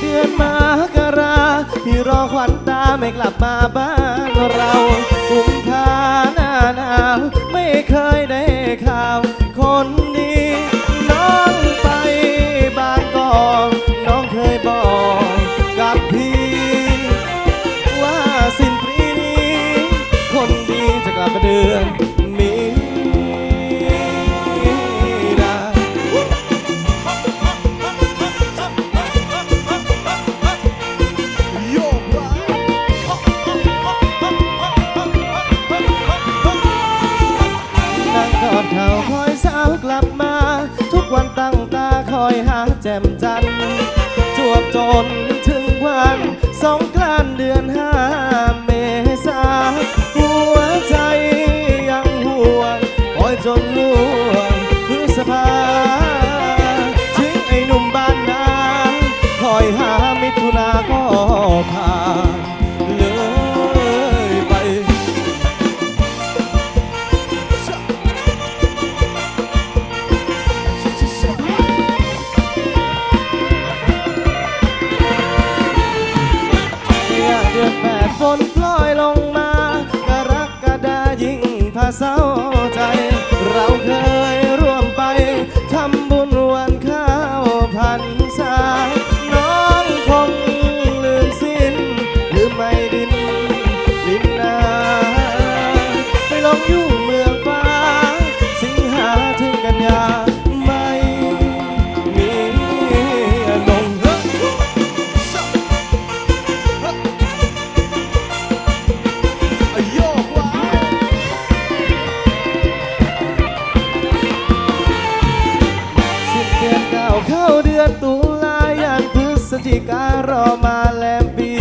เดือนมากราที่รอขวัญตาไม่กลับมาบ้านเรากุมภาหน้าหนาวไม่เคยได้ข่าว คนดีน้องไปบางกองน้องเคยบอกกับพี่ ว่าสิ้นปีนี้ คนดีจะกลับมาเดือน ลับมา ทุกวันตั้งตาคอยหาแจ่มจันจวบจนถึงวันสงกรานเดือนห้าเมษาหัวใจยังห่วงคอยจนล่วงพฤษภาถึงไอ้หนุ่มบ้านนาคอยหา อยลงมากรกฎายิ่งพาเศร้าใจ เราเคยร่วมไปทำบุญวันข้าวพันษาน้องคงลืมสิ้นลืมไม่ดินลินนาไปลงอยู่เมืองฟ้า สิงหาถึงกันยา เข้าเดือนตุลาอย่างพฤศจิการอมาแลมปี